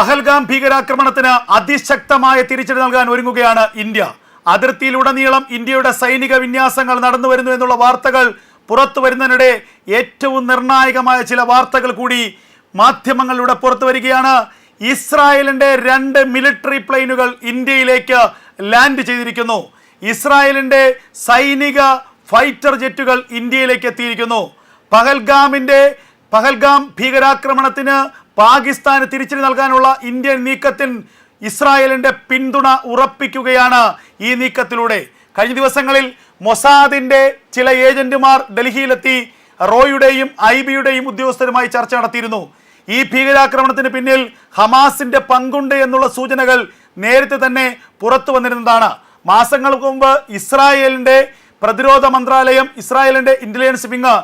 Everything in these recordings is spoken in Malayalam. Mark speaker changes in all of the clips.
Speaker 1: പഹൽഗാം ഭീകരാക്രമണത്തിന് അതിശക്തമായ തിരിച്ചടി നൽകാൻ ഒരുങ്ങുകയാണ് ഇന്ത്യ. അതിർത്തിയിലുടനീളം ഇന്ത്യയുടെ സൈനിക വിന്യാസങ്ങൾ നടന്നു വരുന്നു എന്നുള്ള വാർത്തകൾ പുറത്തു വരുന്നതിനിടെ ഏറ്റവും നിർണായകമായ ചില വാർത്തകൾ കൂടി മാധ്യമങ്ങളിലൂടെ പുറത്തു വരികയാണ്. ഇസ്രായേലിന്റെ രണ്ട് മിലിറ്ററി പ്ലെയിനുകൾ ഇന്ത്യയിലേക്ക് ലാൻഡ് ചെയ്തിരിക്കുന്നു. ഇസ്രായേലിന്റെ സൈനിക ഫൈറ്റർ ജെറ്റുകൾ ഇന്ത്യയിലേക്ക് എത്തിയിരിക്കുന്നു. പഹൽഗാമിന്റെ പഹൽഗാം ഭീകരാക്രമണത്തിന് പാകിസ്ഥാന് തിരിച്ചടി നൽകാനുള്ള ഇന്ത്യൻ നീക്കത്തിൽ ഇസ്രായേലിന്റെ പിന്തുണ ഉറപ്പിക്കുകയാണ് ഈ നീക്കത്തിലൂടെ. കഴിഞ്ഞ ദിവസങ്ങളിൽ മൊസാദിന്റെ ചില ഏജന്റുമാർ ഡൽഹിയിലെത്തി റോയുടെയും ഐ ബിയുടെയും ഉദ്യോഗസ്ഥരുമായി ചർച്ച നടത്തിയിരുന്നു. ഈ ഭീകരാക്രമണത്തിന് പിന്നിൽ ഹമാസിന്റെ പങ്കുണ്ട് എന്നുള്ള സൂചനകൾ നേരത്തെ തന്നെ പുറത്തു വന്നിരുന്നതാണ്. മാസങ്ങൾക്ക് മുമ്പ് ഇസ്രായേലിന്റെ പ്രതിരോധ മന്ത്രാലയം ഇസ്രായേലിന്റെ ഇന്റലിജൻസ് വിങ്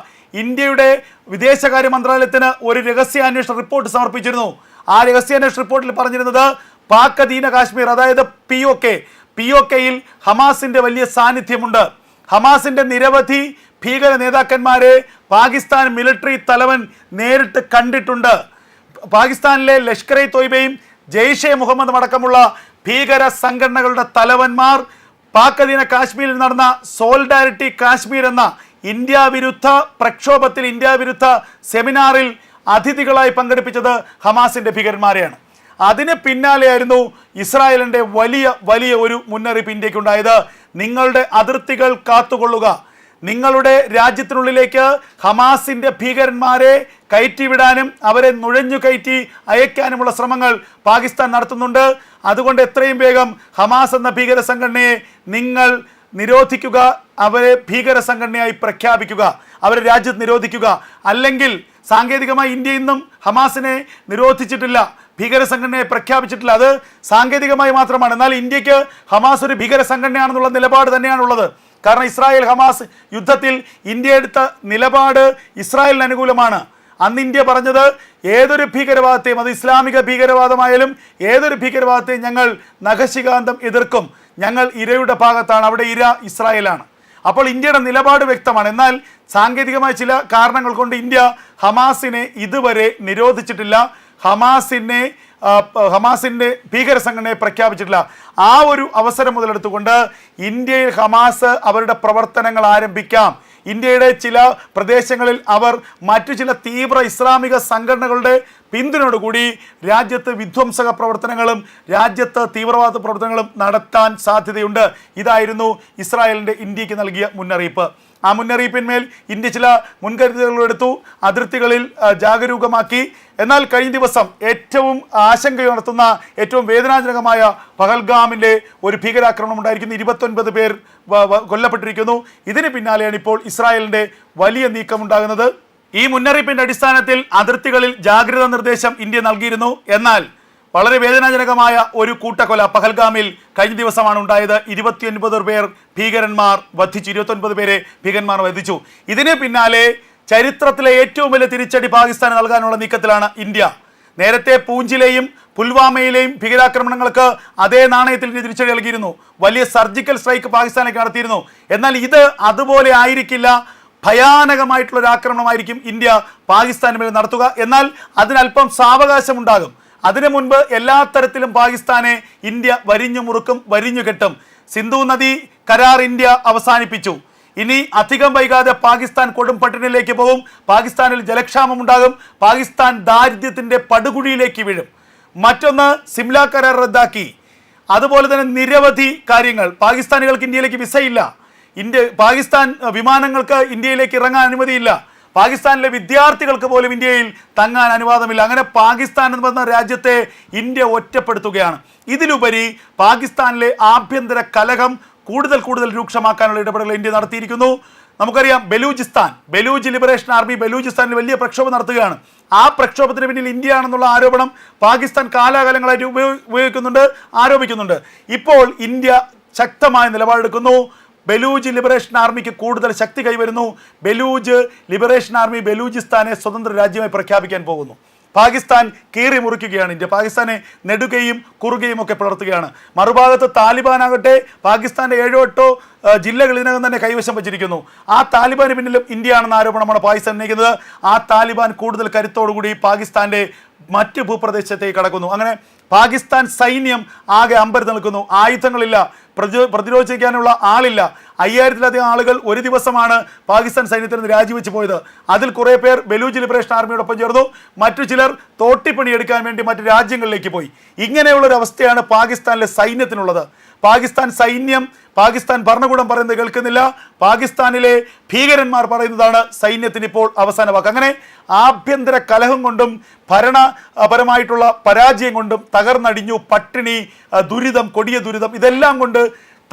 Speaker 1: ഇന്ത്യയുടെ വിദേശകാര്യ മന്ത്രാലയത്തിന് ഒരു രഹസ്യ അന്വേഷണ റിപ്പോർട്ട് സമർപ്പിച്ചിരുന്നു. ആ രഹസ്യാന്വേഷണ റിപ്പോർട്ടിൽ പറഞ്ഞിരുന്നത് പാക് അധീന കാശ്മീർ അതായത് P O K P O കെയിൽ ഹമാസിന്റെ വലിയ സാന്നിധ്യമുണ്ട്. ഹമാസിന്റെ നിരവധി ഭീകര നേതാക്കന്മാരെ പാകിസ്ഥാൻ മിലിറ്ററി തലവൻ നേരിട്ട് കണ്ടിട്ടുണ്ട്. പാകിസ്ഥാനിലെ ലഷ്കർ ഇ തോയ്ബയും ജെയ്ഷെ മുഹമ്മദ് അടക്കമുള്ള ഭീകര സംഘടനകളുടെ തലവന്മാർ പാക് അധീന കാശ്മീരിൽ നടന്ന സോൾഡാരിറ്റി കാശ്മീർ എന്ന ഇന്ത്യ വിരുദ്ധ പ്രക്ഷോഭത്തിൽ ഇന്ത്യ വിരുദ്ധ സെമിനാറിൽ അതിഥികളായി പങ്കെടുപ്പിച്ചത് ഹമാസിന്റെ ഭീകരന്മാരെയാണ്. അതിന് പിന്നാലെയായിരുന്നു ഇസ്രായേലിന്റെ വലിയ വലിയ ഒരു മുന്നറിയിപ്പ് ഇന്ത്യക്കുണ്ടായത് നിങ്ങളുടെ അതിർത്തികൾ കാത്തുകൊള്ളുക. നിങ്ങളുടെ രാജ്യത്തിനുള്ളിലേക്ക് ഹമാസിന്റെ ഭീകരന്മാരെ കയറ്റിവിടാനും അവരെ നുഴഞ്ഞു കയറ്റി അയക്കാനുമുള്ള ശ്രമങ്ങൾ പാകിസ്ഥാൻ നടത്തുന്നുണ്ട്. അതുകൊണ്ട് എത്രയും വേഗം ഹമാസ് എന്ന ഭീകര സംഘടനയെ നിങ്ങൾ നിരോധിക്കുക അവരെ ഭീകര സംഘടനയായി പ്രഖ്യാപിക്കുക അവരെ രാജ്യത്ത് നിരോധിക്കുക. അല്ലെങ്കിൽ സാങ്കേതികമായി ഇന്ത്യ ഇന്നും ഹമാസിനെ നിരോധിച്ചിട്ടില്ല ഭീകര സംഘടനയെ പ്രഖ്യാപിച്ചിട്ടില്ല. അത് സാങ്കേതികമായി മാത്രമാണ്. എന്നാൽ ഇന്ത്യയ്ക്ക് ഹമാസ് ഒരു ഭീകര സംഘടനയാണെന്നുള്ള നിലപാട് തന്നെയാണുള്ളത്. കാരണം ഇസ്രായേൽ ഹമാസ് യുദ്ധത്തിൽ ഇന്ത്യ എടുത്ത നിലപാട് ഇസ്രായേലിന് അനുകൂലമാണ്. അന്ന് ഇന്ത്യ പറഞ്ഞത് ഏതൊരു ഭീകരവാദത്തെയും അത് ഇസ്ലാമിക ഭീകരവാദമായാലും ഏതൊരു ഭീകരവാദത്തെയും ഞങ്ങൾ നഖശികാന്തം എതിർക്കും. ഞങ്ങൾ ഇരയുടെ ഭാഗത്താണ് അവിടെ ഇര ഇസ്രായേലാണ്. അപ്പോൾ ഇന്ത്യയുടെ നിലപാട് വ്യക്തമാണ്. എന്നാൽ സാങ്കേതികമായ ചില കാരണങ്ങൾ കൊണ്ട് ഇന്ത്യ ഹമാസിനെ ഇതുവരെ നിരോധിച്ചിട്ടില്ല. ഹമാസിനെ ഹമാസിന്റെ ഭീകര സംഘടനയെ പ്രഖ്യാപിച്ചിട്ടില്ല. ആ ഒരു അവസരം മുതലെടുത്തുകൊണ്ട് ഇന്ത്യയിൽ ഹമാസ് അവരുടെ പ്രവർത്തനങ്ങൾ ആരംഭിക്കാം. ഇന്ത്യയുടെ ചില പ്രദേശങ്ങളിൽ അവർ മറ്റു ചില തീവ്ര ഇസ്ലാമിക സംഘടനകളുടെ പിന്തുണയോടുകൂടി രാജ്യത്ത് വിധ്വംസക പ്രവർത്തനങ്ങളും രാജ്യത്ത് തീവ്രവാദ പ്രവർത്തനങ്ങളും നടത്താൻ സാധ്യതയുണ്ട്. ഇതായിരുന്നു ഇസ്രായേലിന്റെ ഇന്ത്യയ്ക്ക് നൽകിയ മുന്നറിയിപ്പ്. ആ മുന്നറിയിപ്പിന്മേൽ ഇന്ത്യ ചില മുൻകരുതലുകളെടുത്തു അതിർത്തികളിൽ ജാഗരൂകമാക്കി. എന്നാൽ കഴിഞ്ഞ ദിവസം ഏറ്റവും ആശങ്കയുണർത്തുന്ന ഏറ്റവും വേദനാജനകമായ പഹൽഗാമിലെ ഒരു ഭീകരാക്രമണം ഉണ്ടായിരിക്കുന്നു. ഇരുപത്തൊൻപത് പേർ കൊല്ലപ്പെട്ടിരിക്കുന്നു. ഇതിന് പിന്നാലെയാണ് ഇപ്പോൾ ഇസ്രായേലിന്റെ വലിയ നീക്കമുണ്ടാകുന്നത് ഈ മുന്നറിയിപ്പിന്റെ അടിസ്ഥാനത്തിൽ അതിർത്തികളിൽ ജാഗ്രതാ നിർദ്ദേശം ഇന്ത്യ നൽകിയിരുന്നു. എന്നാൽ വളരെ വേദനാജനകമായ ഒരു കൂട്ടക്കൊല പഹൽഗാമിൽ കഴിഞ്ഞ ദിവസമാണ് ഉണ്ടായത്. ഇരുപത്തിയൊൻപത് പേർ ഭീകരന്മാർ വധിച്ചു. ഇരുപത്തൊൻപത് പേരെ ഭീകരന്മാർ വധിച്ചു. ഇതിന് പിന്നാലെ ചരിത്രത്തിലെ ഏറ്റവും വലിയ തിരിച്ചടി പാകിസ്ഥാന് നൽകാനുള്ള നീക്കത്തിലാണ് ഇന്ത്യ. നേരത്തെ പൂഞ്ചിലെയും പുൽവാമയിലെയും ഭീകരാക്രമണങ്ങൾക്ക് അതേ നാണയത്തിൽ തിരിച്ചടി നൽകിയിരുന്നു. വലിയ സർജിക്കൽ സ്ട്രൈക്ക് പാകിസ്ഥാനൊക്കെ നടത്തിയിരുന്നു. എന്നാൽ ഇത് അതുപോലെ ആയിരിക്കില്ല. ഭയാനകമായിട്ടുള്ള ഒരു ആക്രമണമായിരിക്കും ഇന്ത്യ പാകിസ്ഥാന് മേൽ നടത്തുക. എന്നാൽ അതിനല്പം സാവകാശമുണ്ടാകും. അതിനു മുൻപ് എല്ലാ തരത്തിലും പാകിസ്ഥാനെ ഇന്ത്യ വരിഞ്ഞു മുറുക്കും വരിഞ്ഞു കെട്ടും. സിന്ധു നദി കരാർ ഇന്ത്യ അവസാനിപ്പിച്ചു. ഇനി അധികം വൈകാതെ പാകിസ്ഥാൻ കൊടും പട്ടിണിയിലേക്ക് പോകും. പാകിസ്ഥാനിൽ ജലക്ഷാമം ഉണ്ടാകും. പാകിസ്ഥാൻ ദാരിദ്ര്യത്തിന്റെ പടുകുഴിയിലേക്ക് വീഴും. മറ്റൊന്ന് സിംല കരാർ റദ്ദാക്കി. അതുപോലെ തന്നെ നിരവധി കാര്യങ്ങൾ. പാകിസ്ഥാനികൾക്ക് ഇന്ത്യയിലേക്ക് വിസയില്ല. ഇന്ത്യ പാകിസ്ഥാൻ വിമാനങ്ങൾക്ക് ഇന്ത്യയിലേക്ക് ഇറങ്ങാൻ അനുമതിയില്ല. പാകിസ്ഥാനിലെ വിദ്യാർത്ഥികൾക്ക് പോലും ഇന്ത്യയിൽ തങ്ങാൻ അനുവാദമില്ല. അങ്ങനെ പാകിസ്ഥാൻ എന്ന് പറയുന്ന രാജ്യത്തെ ഇന്ത്യ ഒറ്റപ്പെടുത്തുകയാണ്. ഇതിലുപരി പാകിസ്ഥാനിലെ ആഭ്യന്തര കലഹം കൂടുതൽ കൂടുതൽ രൂക്ഷമാക്കാനുള്ള ഇടപെടലുകൾ ഇന്ത്യ നടത്തിയിരിക്കുന്നു. നമുക്കറിയാം ബലൂചിസ്ഥാൻ ബലൂജ് ലിബറേഷൻ ആർമി ബലൂചിസ്ഥാനിൽ വലിയ പ്രക്ഷോഭം നടത്തുകയാണ്. ആ പ്രക്ഷോഭത്തിന് പിന്നിൽ ഇന്ത്യ ആണെന്നുള്ള ആരോപണം പാകിസ്ഥാൻ കാലാകാലങ്ങളായിട്ട് ഉപയോഗിക്കുന്നുണ്ട് ആരോപിക്കുന്നുണ്ട്. ഇപ്പോൾ ഇന്ത്യ ശക്തമായ നിലപാടെടുക്കുന്നു. ബലൂജ് ലിബറേഷൻ ആർമിക്ക് കൂടുതൽ ശക്തി കൈവരുന്നു. ബലൂജ് ലിബറേഷൻ ആർമി ബലൂചിസ്ഥാനെ സ്വതന്ത്ര രാജ്യമായി പ്രഖ്യാപിക്കാൻ പോകുന്നു. പാകിസ്ഥാൻ കീറി മുറിക്കുകയാണ്. ഇന്ത്യ പാകിസ്ഥാനെ നെടുകയും കുറുകയും ഒക്കെ പുലർത്തുകയാണ് മറുഭാഗത്ത് താലിബാൻ ആകട്ടെ പാകിസ്ഥാന്റെ ഏഴോ എട്ടോ ജില്ലകൾ ഇതിനകം തന്നെ കൈവശം വച്ചിരിക്കുന്നു. ആ താലിബാന് പിന്നിലും ഇന്ത്യയാണെന്ന ആരോപണമാണ് പാകിസ്ഥാൻ ഉന്നയിക്കുന്നത്. ആ താലിബാൻ കൂടുതൽ കരുത്തോടുകൂടി പാകിസ്ഥാന്റെ മറ്റ് ഭൂപ്രദേശത്തേക്ക് കടക്കുന്നു. അങ്ങനെ പാകിസ്ഥാൻ സൈന്യം ആകെ അമ്പരത്ത് നിൽക്കുന്നു. ആയുധങ്ങളില്ല പ്രതി പ്രതിരോധിക്കാനുള്ള ആളില്ല. അയ്യായിരത്തിലധികം ആളുകൾ ഒരു ദിവസമാണ് പാകിസ്ഥാൻ സൈന്യത്തിൽ നിന്ന് രാജിവെച്ച് പോയത്. അതിൽ കുറേ പേർ ബലൂജ് ലിബറേഷൻ ആർമിയോടൊപ്പം ചേർന്നു. മറ്റു ചിലർ തോട്ടിപ്പണിയെടുക്കാൻ വേണ്ടി മറ്റു രാജ്യങ്ങളിലേക്ക് പോയി. ഇങ്ങനെയുള്ളൊരു അവസ്ഥയാണ് പാകിസ്ഥാനിലെ സൈന്യത്തിനുള്ളത്. പാകിസ്ഥാൻ സൈന്യം പാകിസ്ഥാൻ ഭരണകൂടം പറയുന്നത് കേൾക്കുന്നില്ല. പാകിസ്ഥാനിലെ ഭീകരന്മാർ പറയുന്നതാണ് സൈന്യത്തിന് ഇപ്പോൾ അവസാന വാക്ക്. അങ്ങനെ ആഭ്യന്തര കലഹം കൊണ്ടും ഭരണപരമായിട്ടുള്ള പരാജയം കൊണ്ടും തകർന്നടിഞ്ഞു പട്ടിണി ദുരിതം കൊടിയ ദുരിതം ഇതെല്ലാം കൊണ്ട്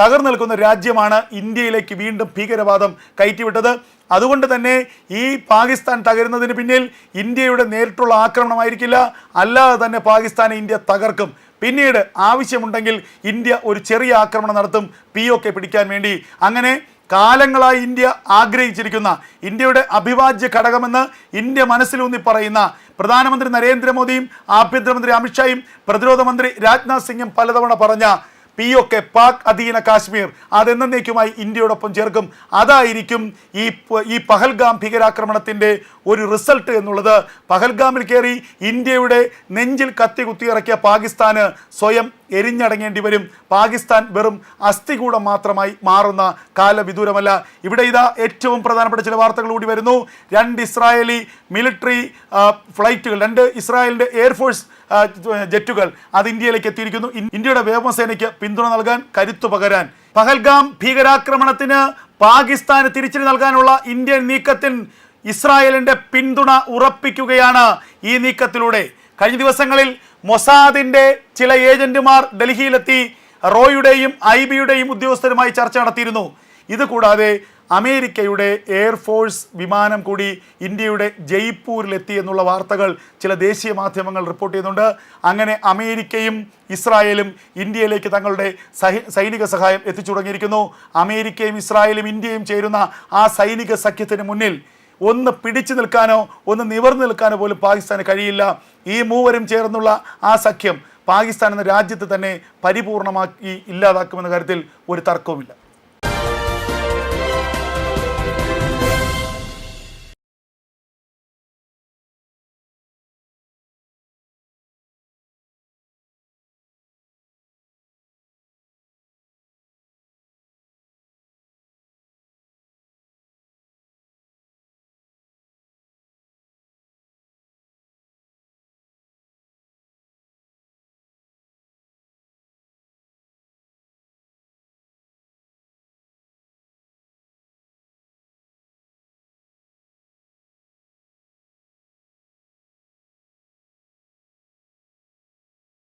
Speaker 1: തകർന്നു നിൽക്കുന്ന രാജ്യമാണ് ഇന്ത്യയിലേക്ക് വീണ്ടും ഭീകരവാദം കയറ്റിവിട്ടത്. അതുകൊണ്ട് തന്നെ ഈ പാകിസ്ഥാൻ തകരുന്നതിന് പിന്നിൽ ഇന്ത്യയുടെ നേരിട്ടുള്ള ആക്രമണമായിരിക്കില്ല. അല്ലാതെ തന്നെ പാകിസ്ഥാനെ ഇന്ത്യ തകർക്കും. പിന്നീട് ആവശ്യമുണ്ടെങ്കിൽ ഇന്ത്യ ഒരു ചെറിയ ആക്രമണം നടത്തും. പി പിടിക്കാൻ വേണ്ടി. അങ്ങനെ കാലങ്ങളായി ഇന്ത്യ ആഗ്രഹിച്ചിരിക്കുന്ന ഇന്ത്യയുടെ അഭിവാജ്യ ഘടകമെന്ന് ഇന്ത്യ മനസ്സിലൂന്നി പറയുന്ന പ്രധാനമന്ത്രി നരേന്ദ്രമോദിയും ആഭ്യന്തരമന്ത്രി അമിത്ഷായും പ്രതിരോധ മന്ത്രി രാജ്നാഥ് സിംഗും പലതവണ പറഞ്ഞ പി കെ പാക് അധീന കാശ്മീർ. അതെന്നേക്കുമായി ഇന്ത്യയോടൊപ്പം ചേർക്കും. അതായിരിക്കും ഈ ഈ പഹൽഗാം ഭീകരാക്രമണത്തിന്റെ ഒരു റിസൾട്ട് എന്നുള്ളത്. പഹൽഗാമിൽ കയറി ഇന്ത്യയുടെ നെഞ്ചിൽ കത്തി കുത്തിയിറക്കിയ പാകിസ്ഥാന് സ്വയം എരിഞ്ഞടങ്ങേണ്ടി വരും. പാകിസ്ഥാൻ വെറും അസ്ഥികൂടം മാത്രമായി മാറുന്ന കാലവിദൂരമല്ല. ഇവിടെ ഇതാ ഏറ്റവും പ്രധാനപ്പെട്ട ചില വാർത്തകൾ കൂടി വരുന്നു. രണ്ട് ഇസ്രായേലി മിലിറ്ററി ഫ്ലൈറ്റുകൾ രണ്ട് ഇസ്രായേലിന്റെ എയർഫോഴ്സ് ജെറ്റുകൾ അത് ഇന്ത്യയിലേക്ക് എത്തിയിരിക്കുന്നു. ഇന്ത്യയുടെ വ്യോമസേനയ്ക്ക് പിന്തുണ നൽകാൻ കരുത്തു പകരാൻ. പഹൽഗാം ഭീകരാക്രമണത്തിന് പാകിസ്ഥാന് തിരിച്ചടി നൽകാനുള്ള ഇന്ത്യൻ നീക്കത്തിൽ ഇസ്രായേലിന്റെ പിന്തുണ ഉറപ്പിക്കുകയാണ് ഈ നീക്കത്തിലൂടെ. കഴിഞ്ഞ ദിവസങ്ങളിൽ മൊസാദിന്റെ ചില ഏജന്റുമാർ ഡൽഹിയിലെത്തി റോയുടെയും ഐ ബിയുടെയും ഉദ്യോഗസ്ഥരുമായി ചർച്ച നടത്തിയിരുന്നു. ഇത് കൂടാതെ അമേരിക്കയുടെ എയർഫോഴ്സ് വിമാനം കൂടി ഇന്ത്യയുടെ ജയ്പൂരിലെത്തി എന്നുള്ള വാർത്തകൾ ചില ദേശീയ മാധ്യമങ്ങൾ റിപ്പോർട്ട് ചെയ്യുന്നുണ്ട്. അങ്ങനെ അമേരിക്കയും ഇസ്രായേലും ഇന്ത്യയിലേക്ക് തങ്ങളുടെ സൈനിക സഹായം എത്തിച്ചു തുടങ്ങിയിരിക്കുന്നു അമേരിക്കയും ഇസ്രായേലും ഇന്ത്യയും ചേരുന്ന ആ സൈനിക സഖ്യത്തിന് മുന്നിൽ ഒന്ന് പിടിച്ചു നിൽക്കാനോ ഒന്ന് നിവർന്നു നിൽക്കാനോ പോലും പാകിസ്ഥാന് കഴിയില്ല. ഈ മൂവരും ചേർന്നുള്ള ആ സഖ്യം പാകിസ്ഥാൻ എന്ന രാജ്യത്ത് തന്നെ പരിപൂർണമാക്കി ഇല്ലാതാക്കുമെന്ന കാര്യത്തിൽ ഒരു തർക്കവുമില്ല.